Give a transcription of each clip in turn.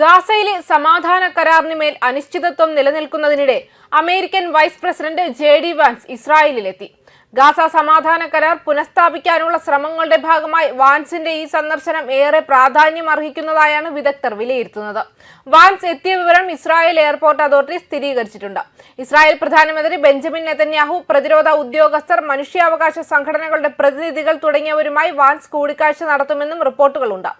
ഗാസയിലെ സമാധാന കരാറിനുമേൽ അനിശ്ചിതത്വം നിലനിൽക്കുന്നതിനിടെ American vice president J D Vance ഇസ്രായേലിലെത്തി. Gaza സമാധാന കരാർ പുനഃസ്ഥാപിക്കാനുള്ള ശ്രമങ്ങളുടെ ഭാഗമായി വാൻസിന്റെ ഈ സന്ദർശനം ഏറെ പ്രാധാന്യം അർഹിക്കുന്നതായാണ് വിദഗ്ധർ വിലയിരുത്തുന്നത്. വാൻസ് എത്തിയ വിവരം ഇസ്രായേൽ എയർപോർട്ട് അതോറിറ്റി സ്ഥിരീകരിച്ചിട്ടുണ്ട്. ഇസ്രായേൽ പ്രധാനമന്ത്രി ബെഞ്ചമിൻ നെതന്യാഹു പ്രതിരോധ ഉദ്യോഗസ്ഥർ മനുഷ്യാവകാശ സംഘടനകളുടെ പ്രതിനിധികൾ തുടങ്ങിയവരുമായി വാൻസ് കൂടിക്കാഴ്ച നടത്തുമെന്നും റിപ്പോർട്ടുകളുണ്ട്.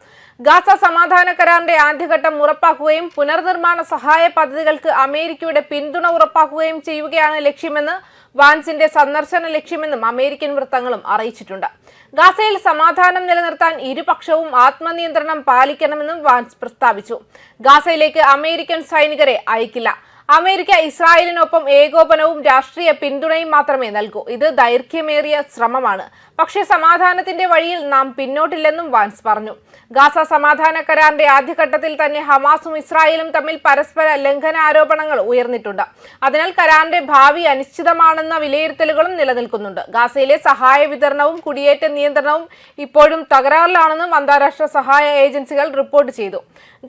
ഗാസ സമാധാന കരാറിന്റെ ആദ്യഘട്ടം ഉറപ്പാക്കുകയും പുനർനിർമ്മാണ സഹായ പദ്ധതികൾക്ക് അമേരിക്കയുടെ പിന്തുണ ഉറപ്പാക്കുകയും ചെയ്യുകയാണ് ലക്ഷ്യമെന്ന് വാൻസിന്റെ സന്ദർശന ലക്ഷ്യമെന്നും അമേരിക്കൻ വൃത്തങ്ങളും അറിയിച്ചിട്ടുണ്ട്. ഗാസയിൽ സമാധാനം നിലനിർത്താൻ ഇരുപക്ഷവും ആത്മനിയന്ത്രണം പാലിക്കണമെന്നും വാൻസ് പ്രസ്താവിച്ചു. ഗാസയിലേക്ക് അമേരിക്കൻ സൈനികരെ അയക്കില്ല. അമേരിക്ക ഇസ്രായേലിനൊപ്പം ഏകോപനവും രാഷ്ട്രീയ പിന്തുണയും മാത്രമേ നൽകൂ. ഇത് ദൈർഘ്യമേറിയ ശ്രമമാണ്. പക്ഷേ സമാധാനത്തിന്റെ വഴിയിൽ നാം പിന്നോട്ടില്ലെന്നും വാൻസ് പറഞ്ഞു. ഗാസ സമാധാന കരാറിന്റെ ആദ്യഘട്ടത്തിൽ തന്നെ ഹമാസും ഇസ്രായേലും തമ്മിൽ പരസ്പര ലംഘന ആരോപണങ്ങൾ ഉയർന്നിട്ടുണ്ട്. അതിനാൽ കരാറിന്റെ ഭാവി അനിശ്ചിതമാണെന്ന വിലയിരുത്തലുകളും നിലനിൽക്കുന്നുണ്ട്. ഗാസയിലെ സഹായ വിതരണവും കുടിയേറ്റ നിയന്ത്രണവും ഇപ്പോഴും തകരാറിലാണെന്നും അന്താരാഷ്ട്ര സഹായ ഏജൻസികൾ റിപ്പോർട്ട് ചെയ്തു.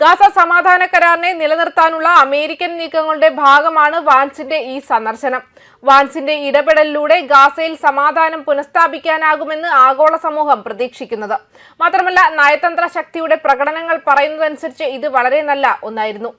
ഗാസ സമാധാന കരാറിനെ നിലനിർത്താനുള്ള അമേരിക്കൻ നീക്കങ്ങളുടെ ഭാഗമാണ് വാൻസിന്റെ ഈ സന്ദർശനം. വാൻസിന്റെ ഇടപെടലിലൂടെ ഗാസയിൽ സമാധാനം പുനഃസ്ഥാപിക്കാനാകുമെന്ന് ആഗോള സമൂഹം പ്രതീക്ഷിക്കുന്നത്. മാത്രമല്ല നയതന്ത്ര ശക്തിയുടെ പ്രകടനങ്ങൾ പറയുന്നതനുസരിച്ച് ഇത് വളരെ നല്ല ഒന്നായിരുന്നു.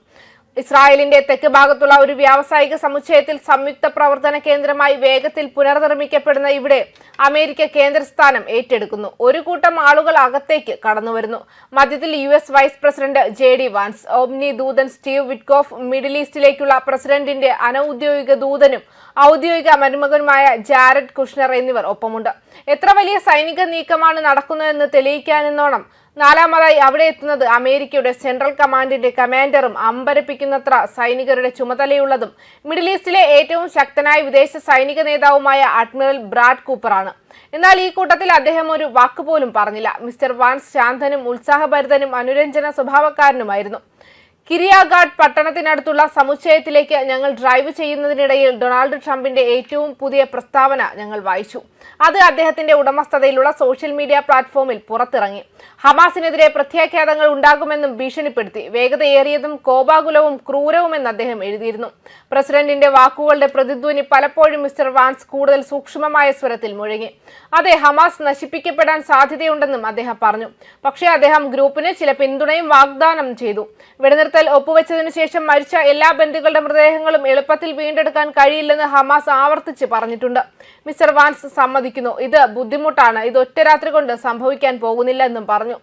ഇസ്രായേലിന്റെ തെക്ക് ഭാഗത്തുള്ള ഒരു വ്യാവസായിക സമുച്ചയത്തിൽ സംയുക്ത പ്രവർത്തന കേന്ദ്രമായി വേഗത്തിൽ പുനർനിർമ്മിക്കപ്പെടുന്ന ഇവിടെ അമേരിക്ക കേന്ദ്രസ്ഥാനം ഏറ്റെടുക്കുന്നു. ഒരു കൂട്ടം ആളുകൾ അകത്തേക്ക് കടന്നുവരുന്നു. മധ്യത്തിൽ U S vice president J D Vance omni ദൂതൻ സ്റ്റീവ് വിറ്റ്കോഫ് മിഡിൽ ഈസ്റ്റിലേക്കുള്ള പ്രസിഡന്റിന്റെ അനൌദ്യോഗിക ദൂതനും ഔദ്യോഗിക മരുമകനുമായ ജാരഡ് കുഷ്ണർ എന്നിവർ ഒപ്പമുണ്ട്. എത്ര വലിയ സൈനിക നീക്കമാണ് നടക്കുന്നതെന്ന് തെളിയിക്കാനെന്നോണം നാലാമതായി അവിടെ എത്തുന്നത് അമേരിക്കയുടെ സെൻട്രൽ കമാൻഡിന്റെ കമാൻഡറും അമ്പരപ്പിക്കുന്നത്ര സൈനികരുടെ ചുമതലയുള്ളതും മിഡിൽ ഈസ്റ്റിലെ ഏറ്റവും ശക്തനായ വിദേശ സൈനിക നേതാവുമായ അഡ്മിറൽ ബ്രാഡ് കൂപ്പറാണ്. എന്നാൽ ഈ കൂട്ടത്തിൽ അദ്ദേഹം ഒരു വാക്കുപോലും പറഞ്ഞില്ല. മിസ്റ്റർ വാൻസ് ശാന്തനും ഉത്സാഹഭരിതനും അനുരഞ്ജന സ്വഭാവക്കാരനുമായിരുന്നു. കിരിയാഗാഡ് പട്ടണത്തിനടുത്തുള്ള സമുച്ചയത്തിലേക്ക് ഞങ്ങൾ ഡ്രൈവ് ചെയ്യുന്നതിനിടയിൽ ഡൊണാൾഡ് ട്രംപിന്റെ ഏറ്റവും പുതിയ പ്രസ്താവന ഞങ്ങൾ വായിച്ചു. അത് അദ്ദേഹത്തിന്റെ ഉടമസ്ഥതയിലുള്ള സോഷ്യൽ മീഡിയ പ്ലാറ്റ്ഫോമിൽ പുറത്തിറങ്ങി. ഹമാസിനെതിരെ പ്രത്യാഘാതങ്ങൾ ഉണ്ടാകുമെന്നും ഭീഷണിപ്പെടുത്തി. വേഗതയേറിയതും കോപാകുലവും ക്രൂരവുമെന്ന് അദ്ദേഹം എഴുതിയിരുന്നു. പ്രസിഡന്റിന്റെ വാക്കുകളുടെ പ്രതിധ്വനി പലപ്പോഴും മിസ്റ്റർ വാൻസ് കൂടുതൽ സൂക്ഷ്മമായ സ്വരത്തിൽ മുഴങ്ങി. അതെ ഹമാസ് നശിപ്പിക്കപ്പെടാൻ സാധ്യതയുണ്ടെന്നും അദ്ദേഹം പറഞ്ഞു. പക്ഷേ അദ്ദേഹം ഗ്രൂപ്പിന് ചില പിന്തുണയും വാഗ്ദാനം ചെയ്തു. വെടിനിർത്തൽ ഒപ്പുവെച്ചതിനു ശേഷം മരിച്ച എല്ലാ ബന്ധുക്കളുടെ മൃതദേഹങ്ങളും എളുപ്പത്തിൽ വീണ്ടെടുക്കാൻ കഴിയില്ലെന്ന് ഹമാസ് ആവർത്തിച്ച് പറഞ്ഞിട്ടുണ്ട്. മിസ്റ്റർ വാൻസ് സമ്മതിക്കുന്നു. ഇത് ബുദ്ധിമുട്ടാണ്. ഇത് ഒറ്റ രാത്രി കൊണ്ട് സംഭവിക്കാൻ പോകുന്നില്ല എന്നും പറഞ്ഞു.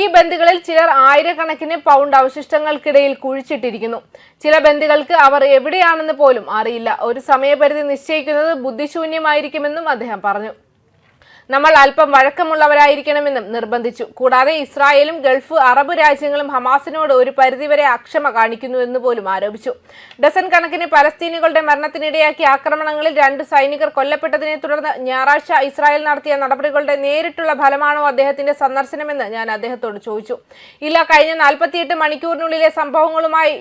ഈ ബന്ധുക്കളിൽ ചിലർ ആയിരക്കണക്കിന് പൗണ്ട് അവശിഷ്ടങ്ങൾക്കിടയിൽ കുഴിച്ചിട്ടിരിക്കുന്നു. ചില ബന്ധുക്കൾക്ക് അവർ എവിടെയാണെന്ന് പോലും അറിയില്ല. ഒരു സമയപരിധി നിശ്ചയിക്കുന്നത് ബുദ്ധിശൂന്യമായിരിക്കുമെന്നും അദ്ദേഹം പറഞ്ഞു. നമ്മൾ അല്പം വഴക്കമുള്ളവരായിരിക്കണമെന്നും നിർബന്ധിച്ചു. കൂടാതെ ഇസ്രായേലും ഗൾഫ് അറബ് രാജ്യങ്ങളും ഹമാസിനോട് ഒരു പരിധിവരെ അക്ഷമ കാണിക്കുന്നു എന്ന് പോലും ആരോപിച്ചു. ഡസൻ കണക്കിന് പലസ്തീനുകളുടെ മരണത്തിനിടയാക്കിയ ആക്രമണങ്ങളിൽ രണ്ട് സൈനികർ കൊല്ലപ്പെട്ടതിനെ തുടർന്ന് ഞായറാഴ്ച ഇസ്രായേൽ നടത്തിയ നടപടികളുടെ നേരിട്ടുള്ള ഫലമാണോ അദ്ദേഹത്തിന്റെ സന്ദർശനമെന്ന് ഞാൻ അദ്ദേഹത്തോട് ചോദിച്ചു. ഇല്ല കഴിഞ്ഞ നാൽപ്പത്തിയെട്ട് മണിക്കൂറിനുള്ളിലെ സംഭവങ്ങളുമായി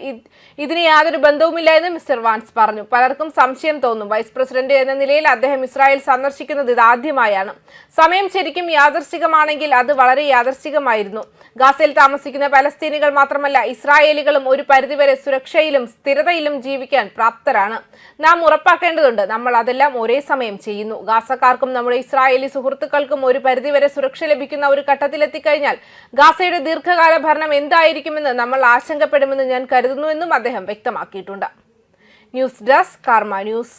ഇതിന് യാതൊരു ബന്ധവുമില്ല എന്ന് മിസ്റ്റർ വാൻസ് പറഞ്ഞു. പലർക്കും സംശയം തോന്നും. വൈസ് പ്രസിഡന്റ് എന്ന നിലയിൽ അദ്ദേഹം ഇസ്രായേൽ സന്ദർശിക്കുന്നത് ഇതാദ്യമായാണ് സമയം ശരിക്കും യാദർശികമാണെങ്കിൽ അത് വളരെ യാദർശികമായിരുന്നു ഗാസയിൽ താമസിക്കുന്ന പലസ്തീനികൾ മാത്രമല്ല ഇസ്രായേലികളും ഒരു പരിധിവരെ സുരക്ഷയിലും സ്ഥിരതയിലും ജീവിക്കാൻ പ്രാപ്തരാണ്. നാം ഉറപ്പാക്കേണ്ടതുണ്ട് നമ്മൾ അതെല്ലാം ഒരേ സമയം ചെയ്യുന്നു. ഗാസക്കാർക്കും നമ്മുടെ ഇസ്രായേലി സുഹൃത്തുക്കൾക്കും ഒരു പരിധിവരെ സുരക്ഷ ലഭിക്കുന്ന ഒരു ഘട്ടത്തിലെത്തിക്കഴിഞ്ഞാൽ ഗാസയുടെ ദീർഘകാല ഭരണം എന്തായിരിക്കുമെന്ന് നമ്മൾ ആശങ്കപ്പെടുമെന്ന് ഞാൻ കരുതുന്നുവെന്നും അദ്ദേഹം വ്യക്തമാക്കിയിട്ടുണ്ട്. News desk Karma news.